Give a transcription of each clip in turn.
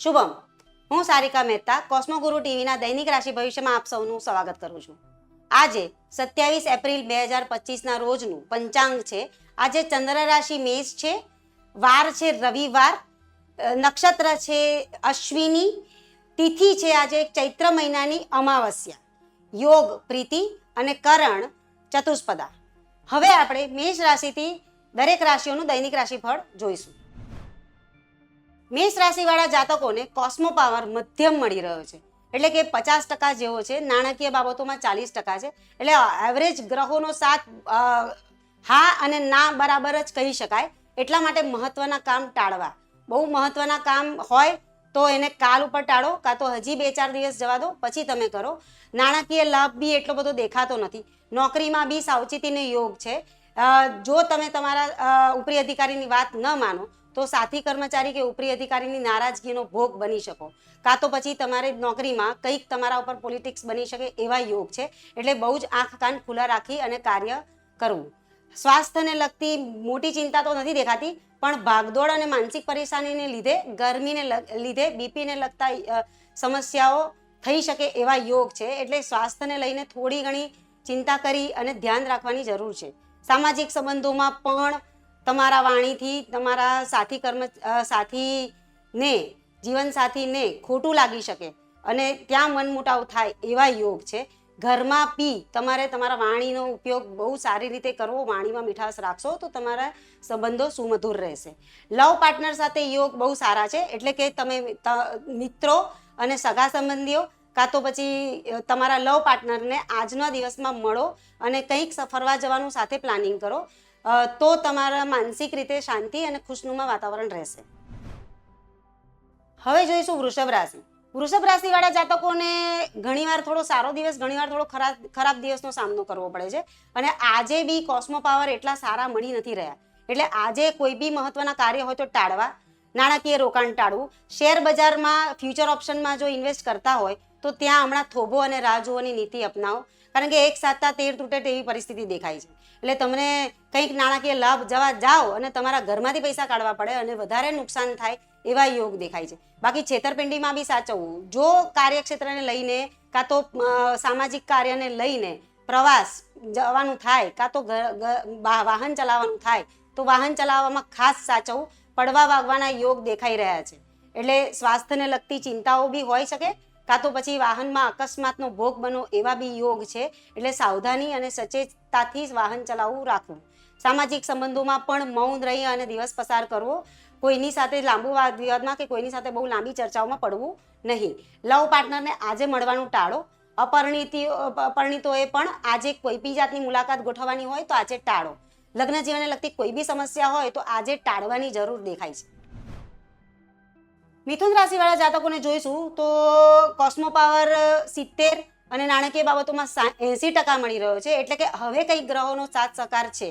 શુભમ, હું સારિકા મહેતા કોસ્મોગુરુ ટીવીના દૈનિક રાશિ ભવિષ્યમાં આપ સૌનું સ્વાગત કરું છું. આજે સત્યાવીસ એપ્રિલ બે હજાર પચીસના રોજનું પંચાંગ છે. આજે ચંદ્ર રાશિ મેષ છે, વાર છે રવિવાર નક્ષત્ર છે અશ્વિની, તિથિ છે આજે ચૈત્ર મહિનાની અમાવસ્યા, યોગ, પ્રીતિ અને કરણ ચતુષ્પદા. હવે આપણે મેષ રાશિથી દરેક રાશિઓનું દૈનિક રાશિફળ જોઈશું. મેષ રાશિવાળા જાતકોને કોસ્મો પાવર મધ્યમ મળી રહ્યો છે. એટલે કે પચાસ ટકા જેવો છે, નાણાકીય બાબતોમાં ચાલીસ ટકા છે. એટલે એવરેજ ગ્રહોનો સાથ હા અને ના બરાબર જ કહી શકાય. એટલા માટે મહત્વના કામ ટાળવા. બહુ મહત્વના કામ હોય તો એને કાલ ઉપર ટાળો, કાં તો હજી બે ચાર દિવસ જવા દો, પછી તમે કરો. નાણાકીય લાભ બી એટલો બધો દેખાતો નથી. નોકરીમાં બી સાવચેતીનો યોગ છે. જો તમે તમારા ઉપરી અધિકારીની વાત ન માનો તો સાથી કર્મચારી કે ઉપરી અધિકારીની નારાજગીનો ભોગ બની શકો. કાં તો પછી તમારે નોકરીમાં કંઈક તમારા ઉપર પોલિટિક્સ બની શકે એવા યોગ છે, એટલે બહુ જ આંખ કાન ખુલ્લા રાખી અને કાર્ય કરવું. સ્વાસ્થ્યને લગતી મોટી ચિંતા તો નથી દેખાતી, પણ ભાગદોડ અને માનસિક પરેશાનીને લીધે, ગરમીને લીધે બીપીને લગતા સમસ્યાઓ થઈ શકે એવા યોગ છે, એટલે સ્વાસ્થ્યને લઈને થોડી ઘણી ચિંતા કરી અને ધ્યાન રાખવાની જરૂર છે. સામાજિક સંબંધોમાં પણ તમારા વાણીથી, તમારા સાથી કર્મ સાથીને જીવનસાથીને ખોટું લાગી શકે. અને ત્યાં મનમુટાવ થાય એવા યોગ છે. ઘરમાં પી, તમારે તમારા વાણીનો ઉપયોગ બહુ સારી રીતે કરવો, વાણીમાં મીઠાશ રાખશો, તો તમારા સંબંધો સુમધુર રહેશે. લવ પાર્ટનર સાથે યોગ બહુ સારા છે, એટલે કે તમે મિત્રો અને સગા સંબંધીઓ, કાં તો પછી તમારા લવ પાર્ટનરને આજના દિવસમાં મળો અને કંઈક ફરવા જવાનું સાથે પ્લાનિંગ કરો. તો તમારા માનસિક રીતે શાંતિ અને ખુશનુમા વાતાવરણ રહેશે. હવે જોઈશું વૃષભ રાશિ. વૃષભ રાશિવાળા જાતકોને ઘણીવાર થોડો સારો દિવસ, ઘણીવાર થોડો ખરાબ ખરાબ દિવસનો સામનો કરવો પડે છે. અને આજે બી કોસ્મો પાવર એટલા સારા મળી નથી રહ્યા. એટલે આજે કોઈ બી મહત્વના કાર્ય હોય તો ટાળવા, નાણાકીય રોકાણ ટાળવું, શેર બજારમાં ફ્યુચર ઓપ્શનમાં જો ઇન્વેસ્ટ કરતા હોય, તો ત્યાં હમણાં થોભો અને રાહ જોવાની નીતિ અપનાવો. કારણ કે એક સાતતા તેર તૂટે તેવી પરિસ્થિતિ દેખાય છે. એટલે તમને કંઈક નાણાકીય લાભ જવા જાઓ અને તમારા ઘરમાંથી પૈસા કાઢવા પડે અને વધારે નુકસાન થાય એવા યોગ દેખાય છે. બાકી છેતરપિંડીમાં બી સાચવવું. જો કાર્યક્ષેત્રને લઈને કાં તો સામાજિક કાર્યને લઈને પ્રવાસ જવાનું થાય, કાં તો વાહન ચલાવવાનું થાય, તો વાહન ચલાવવામાં ખાસ સાચવવું પડવા વાગવાના યોગ દેખાઈ રહ્યા છે. એટલે સ્વાસ્થ્યને લગતી ચિંતાઓ બી હોઈ શકે કાં તો પછી વાહનમાં અકસ્માતનો ભોગ બનો એવા બી યોગ છે, એટલે સાવધાની અને સચેતતાથી વાહન ચલાવવું રાખવું. સામાજિક સંબંધોમાં પણ મૌન રહી અને દિવસ પસાર કરવો, કોઈની સાથે લાંબુ વાદ વિવાદમાં કે કોઈની સાથે બહુ લાંબી ચર્ચાઓમાં પડવું નહીં. લવ પાર્ટનરને આજે મળવાનું ટાળો અપરિણીતિઓ અપરિણીતોએ પણ આજે કોઈ બી જાતની મુલાકાત ગોઠવવાની હોય તો આજે ટાળો. લગ્ન જીવનને લગતી કોઈ બી સમસ્યા હોય તો આજે ટાળવાની જરૂર દેખાય છે. મિથુન રાશિવાળા જાતકોને જોઈશું તો કોસ્મો પાવર સિત્તેર અને નાણાકીય બાબતોમાં એંસી ટકા મળી રહ્યો છે. એટલે કે હવે કંઈક ગ્રહોનો સાથ સહકાર છે.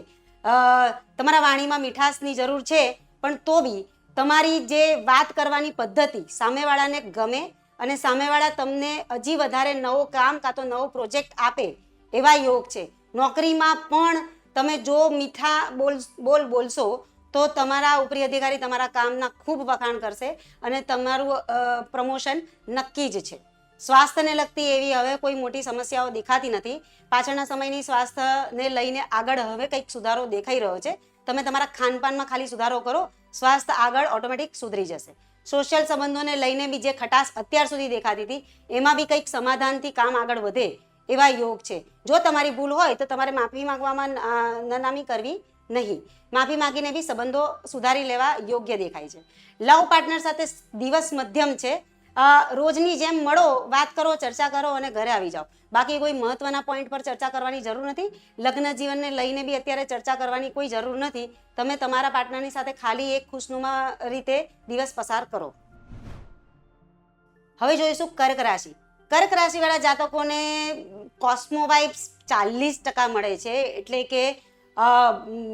તમારા વાણીમાં મીઠાશની જરૂર છે, પણ તો બી તમારી જે વાત કરવાની પદ્ધતિ સામેવાળાને ગમે અને સામેવાળા તમને હજી વધારે નવો કામ કાં તો નવો પ્રોજેક્ટ આપે એવા યોગ છે. નોકરીમાં પણ તમે જો મીઠા બોલ બોલ બોલશો તો તમારા ઉપરી અધિકારી તમારા કામના ખૂબ વખાણ કરશે અને તમારું પ્રમોશન નક્કી જ છે. સ્વાસ્થ્યને લગતી એવી હવે કોઈ મોટી સમસ્યાઓ દેખાતી નથી. પાછળના સમયની સ્વાસ્થ્યને લઈને આગળ હવે કંઈક સુધારો દેખાઈ રહ્યો છે. તમે તમારા ખાનપાનમાં ખાલી સુધારો કરો, સ્વાસ્થ્ય આગળ ઓટોમેટિક સુધરી જશે. સોશિયલ સંબંધોને લઈને બી જે ખટાશ અત્યાર સુધી દેખાતી હતી, એમાં બી કંઈક સમાધાનથી કામ આગળ વધે એવા યોગ છે. જો તમારી ભૂલ હોય તો તમારે માફી માંગવામાં નનામી કરવી. નહીં. માફી માંગીને બી સંબંધો સુધારી લેવા યોગ્ય દેખાય છે. લવ પાર્ટનર સાથે દિવસ મધ્યમ છે. રોજની જેમ મળો, વાત કરો, ચર્ચા કરો અને ઘરે આવી જાઓ. બાકી કોઈ મહત્વના પોઈન્ટ પર ચર્ચા કરવાની જરૂર નથી. લગ્ન જીવનને લઈને બી અત્યારે ચર્ચા કરવાની કોઈ જરૂર નથી. તમે તમારા પાર્ટનરની સાથે ખાલી એક ખુશનુમા રીતે દિવસ પસાર કરો. હવે જોઈશું કર્ક રાશિ. કર્ક રાશિવાળા જાતકોને કોસ્મો વાઇબ્સ ચાલીસ ટકા મળે છે. એટલે કે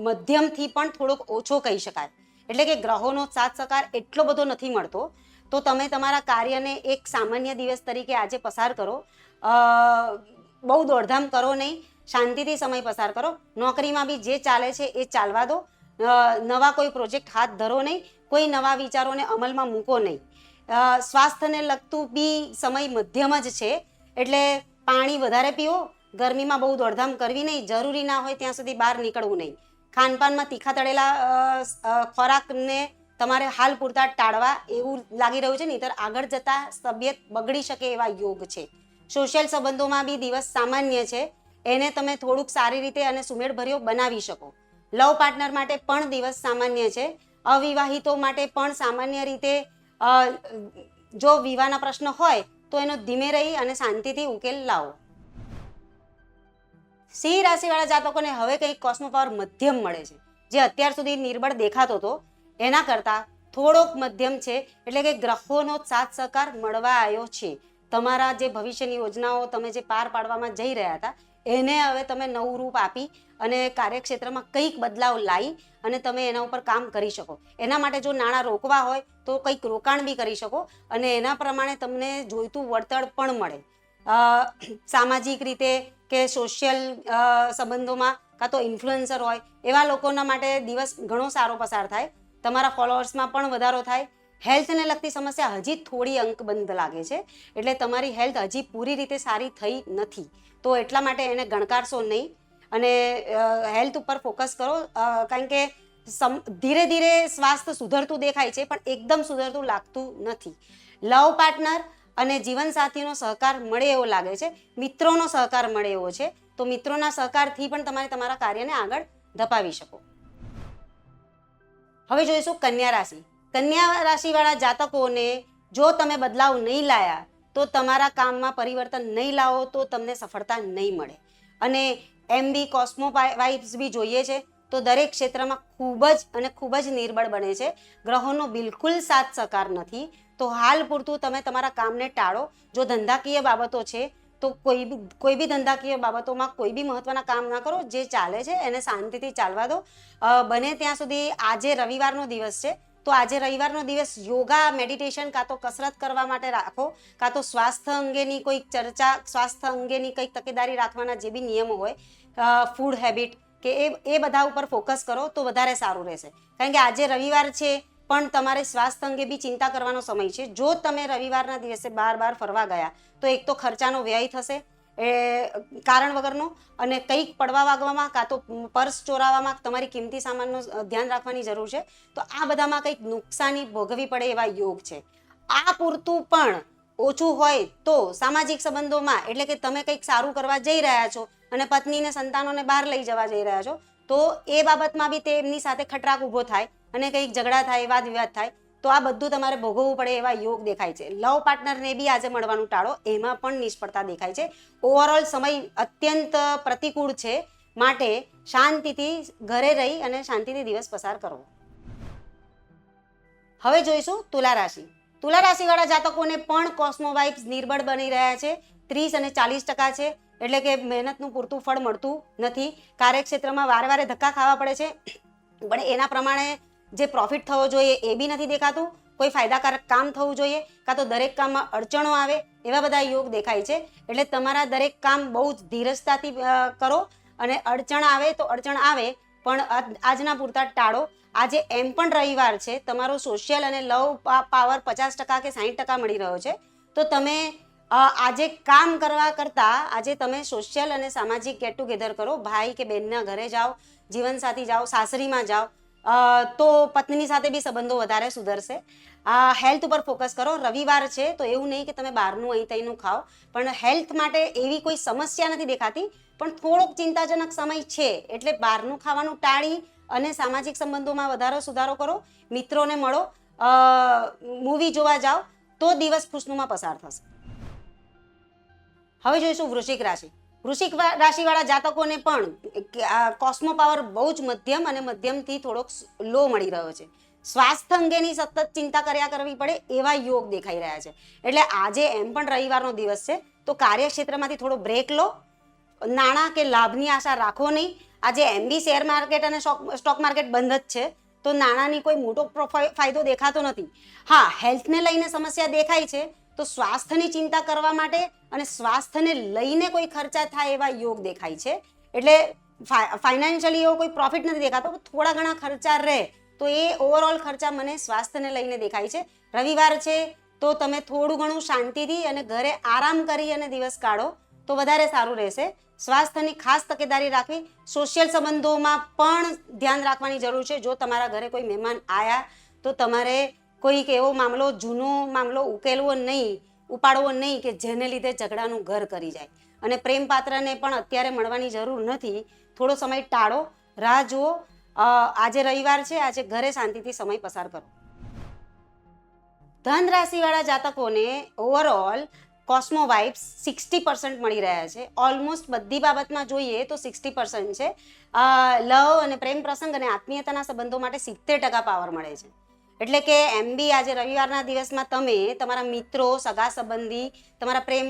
મધ્યમથી પણ થોડોક ઓછો કહી શકાય. એટલે કે ગ્રહોનો સાથ સહકાર એટલો બધો નથી મળતો. તો તમે તમારા કાર્યને એક સામાન્ય દિવસ તરીકે આજે પસાર કરો. બહુ દોડધામ કરો નહીં. શાંતિથી સમય પસાર કરો. નોકરીમાં બી જે ચાલે છે એ ચાલવા દો. નવા કોઈ પ્રોજેક્ટ હાથ ધરો નહીં. કોઈ નવા વિચારોને અમલમાં મૂકો નહીં. સ્વાસ્થ્યને લગતું બી સમય મધ્યમ જ છે. એટલે પાણી વધારે પીવો ગરમીમાં બહુ દોડધામ કરવી નહીં, જરૂરી ના હોય ત્યાં સુધી બહાર નીકળવું નહીં. ખાનપાનમાં તીખા તળેલા ખોરાકને તમારે હાલ પૂરતા ટાળવા એવું લાગી રહ્યું છે, નહીંતર આગળ જતા તબિયત બગડી શકે એવા યોગ છે. સોશિયલ સંબંધોમાં બી દિવસ સામાન્ય છે, એને તમે થોડુંક સારી રીતે અને સુમેળભર્યો બનાવી શકો. લવ પાર્ટનર માટે પણ દિવસ સામાન્ય છે, અવિવાહિતો માટે પણ સામાન્ય રીતે જો વિવાહના પ્રશ્ન હોય તો એનો ધીમે રહી અને શાંતિથી ઉકેલ લાવો. સિંહ રાશિવાળા જાતકોને હવે કંઈક કોસ્મો પાવર મધ્યમ મળે છે. જે અત્યાર સુધી નિર્બળ દેખાતો હતો, એના કરતાં થોડોક મધ્યમ છે, એટલે કે ગ્રહોનો સાથ સહકાર મળવા આવ્યો છે. તમારા જે ભવિષ્યની યોજનાઓ તમે જે પાર પાડવામાં જઈ રહ્યા હતા, એને હવે તમે નવું રૂપ આપી અને કાર્યક્ષેત્રમાં કંઈક બદલાવ લાવી અને તમે એના ઉપર કામ કરી શકો. એના માટે જો નાણાં રોકવા હોય, તો કંઈક રોકાણ બી કરી શકો અને એના પ્રમાણે તમને જોઈતું વળતર પણ મળે. સામાજિક રીતે કે સોશિયલ સંબંધોમાં કાં તો ઇન્ફ્લુએન્સર હોય, એવા લોકોના માટે દિવસ ઘણો સારો પસાર થાય. તમારા ફોલોઅર્સમાં પણ વધારો થાય. હેલ્થને લગતી સમસ્યા હજી થોડી અંકબંધ લાગે છે. એટલે તમારી હેલ્થ હજી પૂરી રીતે સારી થઈ નથી. તો એટલા માટે એને ગણકારશો નહીં. અને હેલ્થ ઉપર ફોકસ કરો. કારણ કે સમ, ધીરે ધીરે સ્વાસ્થ્ય સુધરતું દેખાય છે, પણ એકદમ સુધરતું લાગતું નથી. લવ પાર્ટનર અને જીવનસાથીનો સહકાર મળે એવો લાગે છે, મિત્રોનો સહકાર મળે એવો છે, તો મિત્રોના સહકારથી પણ તમારે તમારા કાર્યને આગળ ધપાવી શકો. હવે જોઈશું કન્યા રાશિ. કન્યા રાશિવાળા જાતકોને જો તમે બદલાવ નહીં લાયા, તો તમારા કામમાં પરિવર્તન નહીં લાવો તો તમને સફળતા નહીં મળે. અને એમ બી કોસ્મો વાઇબ્સ બી જોઈએ છે, તો દરેક ક્ષેત્રમાં ખૂબ જ અને ખૂબ જ નિર્બળ બને છે. ગ્રહોનો બિલકુલ સાથ સહકાર નથી. તો હાલ પૂરતું તમે તમારા કામને ટાળો. જો ધંધાકીય બાબતો છે, તો કોઈ બી કોઈ બી ધંધાકીય બાબતોમાં કોઈ બી મહત્વના કામ ના કરો. જે ચાલે છે, એને શાંતિથી ચાલવા દો. બને ત્યાં સુધી આજે રવિવારનો દિવસ છે, તો આજે રવિવારનો દિવસ યોગા, મેડિટેશન, કાં તો કસરત કરવા માટે રાખો, કાં તો સ્વાસ્થ્ય અંગેની કોઈક ચર્ચા, સ્વાસ્થ્ય અંગેની કંઈક તકેદારી રાખવાના જે બી નિયમો હોય ફૂડ હેબિટ કે એ એ બધા ઉપર ફોકસ કરો તો વધારે સારું રહેશે. કારણ કે આજે રવિવાર છે પણ તમારે સ્વાસ્થ્ય અંગે બી ચિંતા કરવાનો સમય છે. જો તમે રવિવારના દિવસે બાર બાર ફરવા ગયા, તો એક તો ખર્ચાનો વ્યય થશે, એ કારણ વગરનો, અને કંઈક પડવા વાગવામાં કાં તો પર્સ ચોરાવામાં તમારી કિંમતી સામાનનો ધ્યાન રાખવાની જરૂર છે. તો આ બધામાં કંઈક નુકસાની ભોગવી પડે એવા યોગ છે. આ પૂરતું પણ ઓછું હોય તો સામાજિક સંબંધોમાં, એટલે કે તમે કંઈક સારું કરવા જઈ રહ્યા છો અને પત્નીને સંતાનોને બહાર લઈ જવા જઈ રહ્યા છો, તો એ બાબતમાં બી તે એમની સાથે ખટરાક ઊભો થાય. અને કંઈક ઝઘડા થાય વાદ વિવાદ થાય, તો આ બધું તમારે ભોગવવું પડે એવા યોગ દેખાય છે. લવ પાર્ટનરને બી આજે મળવાનું ટાળો, એમાં પણ નિષ્ફળતા દેખાય છે. ઓવરઓલ સમય અત્યંત પ્રતિકૂળ છે. માટે શાંતિથી ઘરે રહી અને શાંતિથી દિવસ પસાર કરવો. હવે જોઈશું તુલા રાશિ. તુલા રાશિવાળા જાતકોને પણ કોસ્મો નિર્બળ બની રહ્યા છે. ત્રીસ અને ચાલીસ ટકા છે. એટલે કે મહેનતનું પૂરતું ફળ મળતું નથી. કાર્યક્ષેત્રમાં વારે વારે ધક્કા ખાવા પડે છે. પણ એના પ્રમાણે જે પ્રોફિટ થવો જોઈએ એ બી નથી દેખાતું. કોઈ ફાયદાકારક કામ થવું જોઈએ કાં તો દરેક કામમાં અડચણો આવે એવા બધા યોગ દેખાય છે. એટલે તમારા દરેક કામ બહુ જ ધીરજતાથી કરો અને અડચણ આવે તો અડચણ આવે, પણ આજના પૂરતા ટાળો. આજે એમ પણ રવિવાર છે, તમારો સોશિયલ અને લવ પાવર પચાસ ટકા કે સાહીઠ ટકા મળી રહ્યો છે. તો તમે આજે કામ કરવા કરતાં, આજે તમે સોશિયલ અને સામાજિક ગેટ ટુગેધર કરો. ભાઈ કે બહેનના ઘરે જાઓ, જીવનસાથી જાઓ, સાસરીમાં જાઓ તો પત્ની સાથે બી સંબંધો વધારે સુધરશે. આ હેલ્થ ઉપર ફોકસ કરો. રવિવાર છે, તો એવું નહીં કે તમે બહારનું અહીં તહીંનું ખાઓ. પણ હેલ્થ માટે એવી કોઈ સમસ્યા નથી દેખાતી. પણ થોડોક ચિંતાજનક સમય છે, એટલે બહારનું ખાવાનું ટાળી અને સામાજિક સંબંધોમાં વધારો સુધારો કરો. મિત્રોને મળો. મૂવી જોવા જાઓ, તો દિવસ ખુશનુમાં પસાર થશે. હવે જોઈશું વૃશ્ચિક રાશિ. વૃશ્ચિક રાશિવાળા જાતકોને પણ આ કોસ્મો પાવર બહુ જ મધ્યમ અને મધ્યમથી થોડોક લો મળી રહ્યો છે. સ્વાસ્થ્ય અંગેની સતત ચિંતા કર્યા કરવી પડે એવા યોગ દેખાઈ રહ્યા છે. એટલે આજે એમ પણ રવિવારનો દિવસ છે, તો કાર્યક્ષેત્રમાંથી થોડો બ્રેક લો. નાણાં કે લાભની આશા રાખો નહીં. આજે એમબી શેર માર્કેટ અને સ્ટોક માર્કેટ બંધ જ છે, તો નાણાંની કોઈ મોટો ફાયદો દેખાતો નથી. હા હેલ્થને લઈને સમસ્યા દેખાય છે તો સ્વાસ્થ્યની ચિંતા કરવા માટે અને સ્વાસ્થ્યને લઈને કોઈ ખર્ચા થાય એવા યોગ દેખાય છે. એટલે ફાઇનાન્શિયલી એવો કોઈ પ્રોફિટ નથી દેખાતો થોડા ઘણા ખર્ચા રહે તો એ ઓવરઓલ ખર્ચા મને સ્વાસ્થ્યને લઈને દેખાય છે. રવિવાર છે તો તમે થોડું ઘણું શાંતિથી અને ઘરે આરામ કરી અને દિવસ કાઢો તો વધારે સારું રહેશે. સ્વાસ્થ્યની ખાસ તકેદારી રાખવી સોશિયલ સંબંધોમાં પણ ધ્યાન રાખવાની જરૂર છે. જો તમારા ઘરે કોઈ મહેમાન આવ્યા તો તમારે કોઈક એવો મામલો, જૂનો મામલો ઉકેલવો નહીં, ઉપાડવો નહીં કે જેને લીધે ઝઘડાનું ઘર કરી જાય. અને પ્રેમ પાત્રને પણ અત્યારે મળવાની જરૂર નથી. થોડો સમય ટાળો, રાહ જુઓ. આજે રવિવાર છે, આજે ઘરે શાંતિથી સમય પસાર કરો. ધન રાશિવાળા જાતકોને overall cosmo vibes sixty percent મળી રહ્યા છે. ઓલમોસ્ટ બધી બાબતમાં જોઈએ તો સિક્સટી પર્સન્ટ છે. લવ અને પ્રેમ પ્રસંગ અને આત્મીયતાના સંબંધો માટે સિત્તેર ટકા પાવર મળે છે. એટલે કે એમ બી આજે રવિવારના દિવસમાં તમે, તમારા મિત્રો, સગા સંબંધી, તમારા પ્રેમ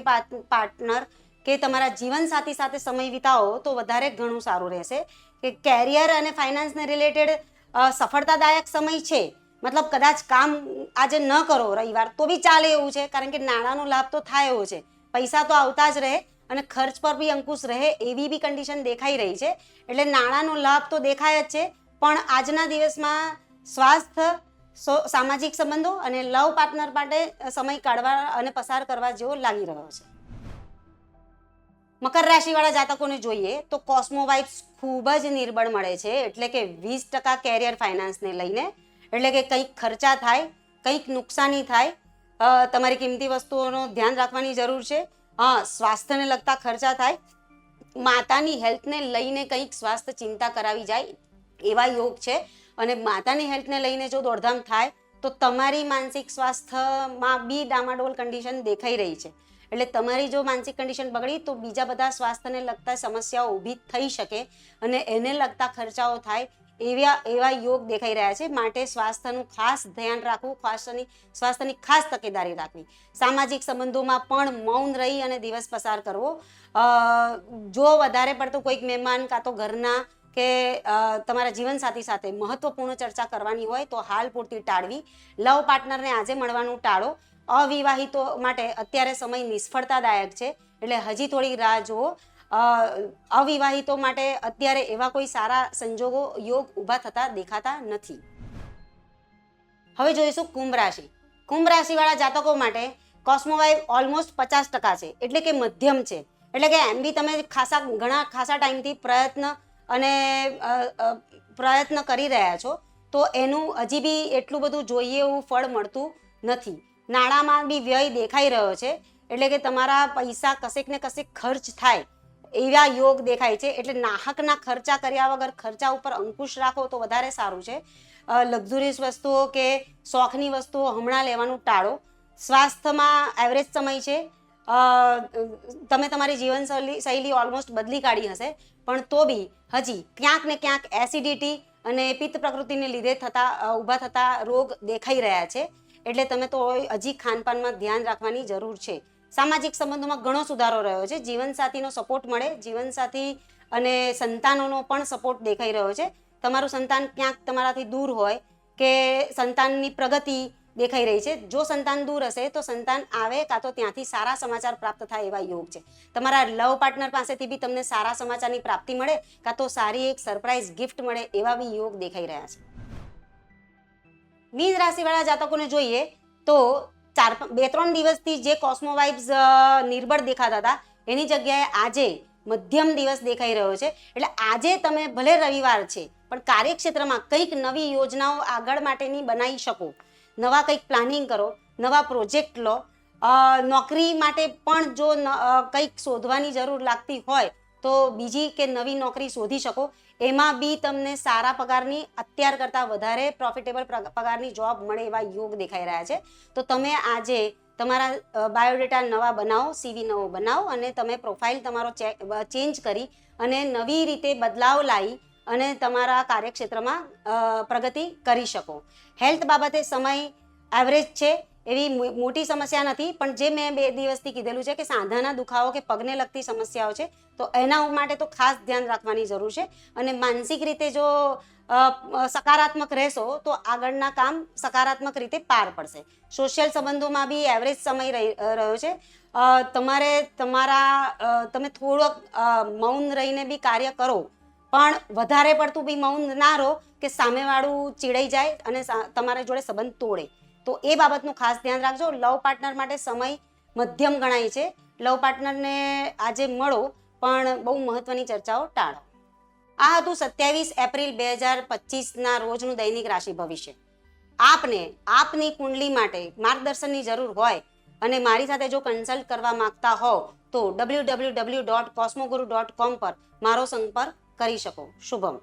પાર્ટનર કે તમારા જીવનસાથી સાથે સમય વિતાવો તો વધારે ઘણું સારું રહેશે. કે કેરિયર અને ફાઇનાન્સને રિલેટેડ સફળતાદાયક સમય છે. મતલબ કદાચ કામ આજે ન કરો રવિવાર, તો બી ચાલે એવું છે. કારણ કે નાણાંનો લાભ તો થાય એવો છે. પૈસા તો આવતા જ રહે અને ખર્ચ પર બી અંકુશ રહે એવી બી કન્ડિશન દેખાઈ રહી છે. એટલે નાણાંનો લાભ તો દેખાય જ છે. પણ આજના દિવસમાં સ્વાસ્થ્ય સો- સામાજિક સંબંધો અને લવ પાર્ટનર માટે સમય કાઢવા અને પસાર કરવા જેવો લાગી રહ્યો છે. મકર રાશિવાળા જાતકોને જોઈએ તો કોસ્મો વાઇબ્સ ખૂબ જ નિર્બળ મળે છે. એટલે કે વીસ ટકા કેરિયર ફાઇનાન્સને લઈને, એટલે કે કંઈક ખર્ચા થાય, કંઈક નુકસાની થાય તમારી કિંમતી વસ્તુઓનો ધ્યાન રાખવાની જરૂર છે. હા સ્વાસ્થ્યને લગતા ખર્ચા થાય, માતાની હેલ્થને લઈને કંઈક સ્વાસ્થ્ય ચિંતા કરાવી જાય, એવા યોગ છે. અને માતાની હેલ્થને લઈને જો દોડધામ થાય, તો તમારી માનસિક સ્વાસ્થ્યમાં બી ડામાડોલ કન્ડિશન દેખાઈ રહી છે. એટલે તમારી જો માનસિક કન્ડિશન બગડી, તો બીજા બધા સ્વાસ્થ્યને લગતા સમસ્યાઓ ઊભી થઈ શકે અને એને લગતા ખર્ચાઓ થાય એવા એવા યોગ દેખાઈ રહ્યા છે. માટે સ્વાસ્થ્યનું ખાસ ધ્યાન રાખવું, સ્વાસ્થ્યની સ્વાસ્થ્યની ખાસ તકેદારી રાખવી. સામાજિક સંબંધોમાં પણ મૌન રહી અને દિવસ પસાર કરવો. જો વધારે પડતું કોઈક મહેમાન કાં તો ઘરના કે તમારા જીવનસાથી સાથે મહત્વપૂર્ણ ચર્ચા કરવાની હોય તો હાલ પૂરતી ટાળવી. લવ પાર્ટનરને આજે મળવાનું ટાળો. અવિવાહિતો માટે અત્યારે સમય નિષ્ફળતાદાયક છે. એટલે હજી થોડી રાહ જુઓ. અવિવાહિતો માટે અત્યારે એવા કોઈ સારા સંજોગો યોગ ઊભા થતા દેખાતા નથી. હવે જોઈશું કુંભ રાશિ. કુંભ રાશિવાળા જાતકો માટે કોસ્મોવાઇવ ઓલમોસ્ટ પચાસ ટકા છે. એટલે કે મધ્યમ છે. એટલે કે એમ બી તમે ખાસા, ઘણા ખાસા ટાઈમથી પ્રયત્ન અને પ્રયત્ન કરી રહ્યા છો, તો એનું હજી બી એટલું બધું જોઈએ એવું ફળ મળતું નથી. નાણાંમાં બી વ્યય દેખાઈ રહ્યો છે, એટલે કે તમારા પૈસા કશેક ને કશેક ખર્ચ થાય, એવા યોગ દેખાય છે, એટલે નાહકના ખર્ચા કર્યા વગર ખર્ચા ઉપર અંકુશ રાખો તો વધારે સારું છે. લક્ઝુરિયસ વસ્તુઓ કે શોખની વસ્તુઓ હમણાં લેવાનું ટાળો. સ્વાસ્થ્યમાં એવરેજ સમય છે તમે તમારી જીવનશૈલી શૈલી ઓલમોસ્ટ બદલી કાઢી હશે. પણ તો બી હજી ક્યાંક ને ક્યાંક એસિડિટી અને પિત્ત પ્રકૃતિને લીધે થતા ઊભા થતા રોગ દેખાઈ રહ્યા છે. એટલે તમે તો હજી ખાનપાનમાં ધ્યાન રાખવાની જરૂર છે. સામાજિક સંબંધોમાં ઘણો સુધારો રહ્યો છે. જીવનસાથીનો સપોર્ટ મળે. જીવનસાથી અને સંતાનોનો પણ સપોર્ટ દેખાઈ રહ્યો છે. તમારું સંતાન ક્યાંક તમારાથી દૂર હોય કે સંતાનની પ્રગતિ દેખાઈ રહી છે. જો સંતાન દૂર હશે તો સંતાન આવે કાં તો ત્યાંથી સારા સમાચાર પ્રાપ્ત થાય એવા યોગ છે. તમારા લવ પાર્ટનર પાસેથી બી તમને સારા સમાચારની પ્રાપ્તિ મળે કાં તો સારી એક સરપ્રાઇઝ ગિફ્ટ મળે એવા બી યોગ દેખાઈ રહ્યા છે. મીન રાશિવાળા જાતકોને જોઈએ તો ચાર બે ત્રણ દિવસથી જે કોસ્મો વાઇબ્સ નિર્બળ દેખાતા હતા, એની જગ્યાએ આજે મધ્યમ દિવસ દેખાઈ રહ્યો છે. એટલે આજે તમે ભલે રવિવાર છે, પણ કાર્યક્ષેત્રમાં કંઈક નવી યોજનાઓ આગળ માટેની બનાવી શકો. નવા કંઈક પ્લાનિંગ કરો, નવા પ્રોજેક્ટ લો નોકરી માટે પણ જો કંઈક શોધવાની જરૂર લાગતી હોય, તો બીજી કે નવી નોકરી શોધી શકો. એમાં બી તમને સારા પગારની, અત્યાર કરતાં વધારે પ્રોફિટેબલ પગારની જોબ મળે એવા યોગ દેખાઈ રહ્યા છે. તો તમે આજે તમારા બાયોડેટા નવા બનાવો સીવી નવો બનાવો અને તમે પ્રોફાઇલ તમારો ચેન્જ કરી અને નવી રીતે બદલાવ લાવી અને તમારા કાર્યક્ષેત્રમાં પ્રગતિ કરી શકો. હેલ્થ બાબતે સમય એવરેજ છે, એવી મોટી સમસ્યા નથી, પણ જે મેં બે દિવસથી કીધેલું છે કે સાંધાના દુખાવો કે પગને લગતી સમસ્યાઓ છે, તો એના માટે તો ખાસ ધ્યાન રાખવાની જરૂર છે. અને માનસિક રીતે જો સકારાત્મક રહેશો, તો આગળના કામ સકારાત્મક રીતે પાર પડશે. સોશિયલ સંબંધોમાં બી એવરેજ સમય રહી- રહ્યો છે. તમારે તમારા તમે થોડોક મૌન રહીને બી કાર્ય કરો પણ વધારે પડતું બી મૌન ના રહો કે સામેવાળું ચીડાઈ જાય અને તમારા જોડે સંબંધ તોડે. તો એ બાબતનું ખાસ ધ્યાન રાખજો. લવ પાર્ટનર માટે સમય મધ્યમ ગણાય છે. લવ પાર્ટનરને આજે મળો, પણ બહુ મહત્વની ચર્ચાઓ ટાળો. આ હતું સત્યાવીસ એપ્રિલ બે હજાર પચીસના રોજનું દૈનિક રાશિ ભવિષ્ય. આપને, આપની કુંડલી માટે માર્ગદર્શનની જરૂર હોય અને મારી સાથે જો કન્સલ્ટ કરવા માંગતા હો તો W W W dot Cosmoguru dot com પર મારો સંપર્ક કરી શકો. શુભમ.